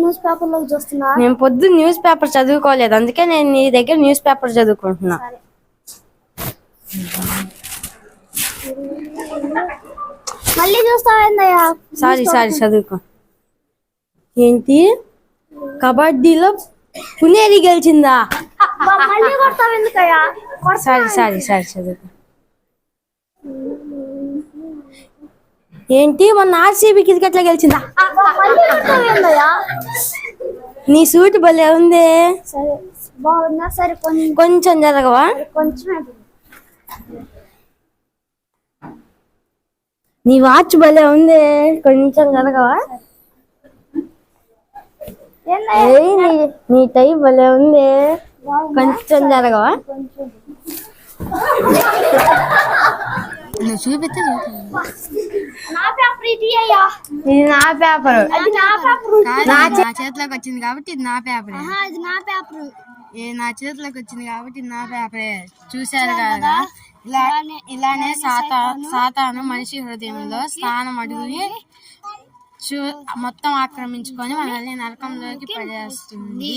News చూస్తున్నా? నేను పొద్దున్న న్యూస్ పేపర్ చదువుకోలేదు. అందుకే నేను నీ దగ్గర న్యూస్ పేపర్ చదువుకుంటున్నా. మళ్ళీ చూస్తావేందయ్యా సారీ సారీ చదువుకో. ఏంటి? కబడ్డీలో పునేరి గెలిచిందా? సారీ సారీ సారీ చదువుకో ఏంటి మొన్న ఆర్సీబీ క్రికెట్లో గెలిచిందా? నీ సూట్ భలే ఉంది. కొంచెం. కొంచెం జరగవా? నీ వాచ్ భలే ఉంది. కొంచెం జరగవా? నీ నీ టై భలే ఉంది. కొంచెం జరగవా? నువ్వు చూపిస్తే నా పేపర్ ఇది నా పేపర్. చేతిలోకి వచ్చింది కాబట్టి ఇది నా పేపరే. అది నా పేపర్. ఏ నా చేతిలోకి వచ్చింది కాబట్టి ఇది నా పేపరే. చూశారు కదా? ఇలా ఇలానే సాతా సాతాను. మనిషి హృదయంలో స్థానం అడుగుని చూ మొత్తం ఆక్రమించుకొని మనల్ని నరకంలోకి పడేస్తుంది.